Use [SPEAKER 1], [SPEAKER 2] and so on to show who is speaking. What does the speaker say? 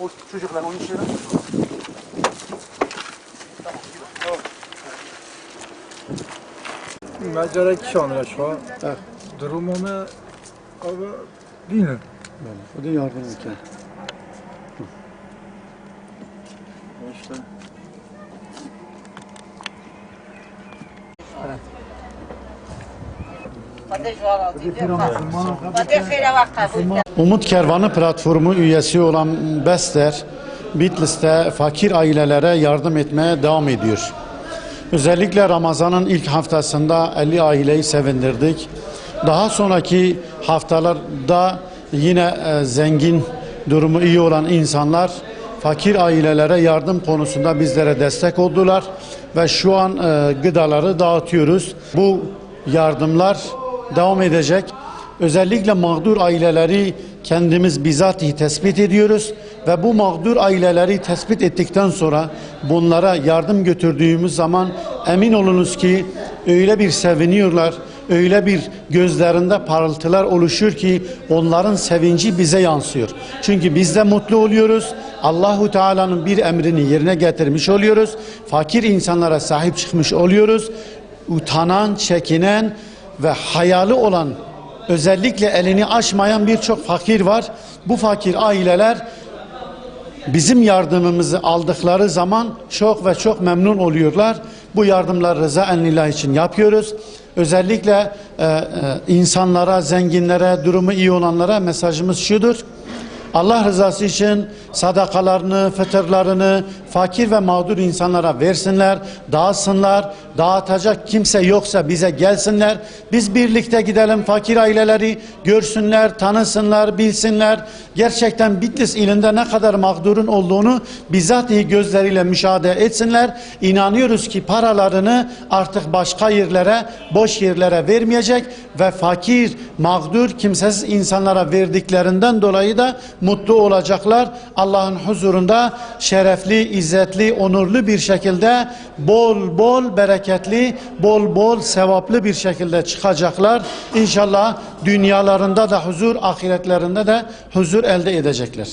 [SPEAKER 1] O çocuklar onun şeyler.
[SPEAKER 2] مجرد کشان شما دروموم آب بینه
[SPEAKER 1] O da yardım eder. İşte.
[SPEAKER 3] Umut Kervanı platformu üyesi olan Bester, Bitlis'te fakir ailelere yardım etmeye devam ediyor. Özellikle Ramazan'ın ilk haftasında 50 aileyi sevindirdik. Daha sonraki haftalarda yine e, zengin durumu iyi olan insanlar fakir ailelere yardım konusunda bizlere destek oldular ve şu an e, gıdaları dağıtıyoruz. Bu yardımlar devam edecek. Özellikle mağdur aileleri kendimiz bizatihi tespit ediyoruz ve bu mağdur aileleri tespit ettikten sonra bunlara yardım götürdüğümüz zaman emin olunuz ki öyle bir seviniyorlar, öyle bir gözlerinde parıltılar oluşur ki onların sevinci bize yansıyor. Çünkü biz de mutlu oluyoruz. Allahu Teala'nın bir emrini yerine getirmiş oluyoruz. Fakir insanlara sahip çıkmış oluyoruz. Utanan, çekinen ve hayali olan özellikle elini açmayan birçok fakir var. Bu fakir aileler bizim yardımımızı aldıkları zaman çok ve çok memnun oluyorlar. Bu yardımlar rıza enlillah için yapıyoruz. Özellikle e, e, insanlara, zenginlere, durumu iyi olanlara mesajımız şudur. Allah rızası için sadakalarını, fıtırlarını fakir ve mağdur insanlara versinler, dağıtsınlar. Dağıtacak kimse yoksa bize gelsinler. Biz birlikte gidelim fakir aileleri görsünler, tanısınlar, bilsinler. Gerçekten Bitlis ilinde ne kadar mağdurun olduğunu bizatihi gözleriyle müşahede etsinler. İnanıyoruz ki paralarını artık başka yerlere, boş yerlere vermeyecek ve fakir, mağdur, kimsesiz insanlara verdiklerinden dolayı da mutlu olacaklar. Allah'ın huzurunda şerefli, izzetli, onurlu bir şekilde bol bol bereketli, bol bol sevaplı bir şekilde çıkacaklar. İnşallah dünyalarında da huzur, ahiretlerinde de huzur elde edecekler.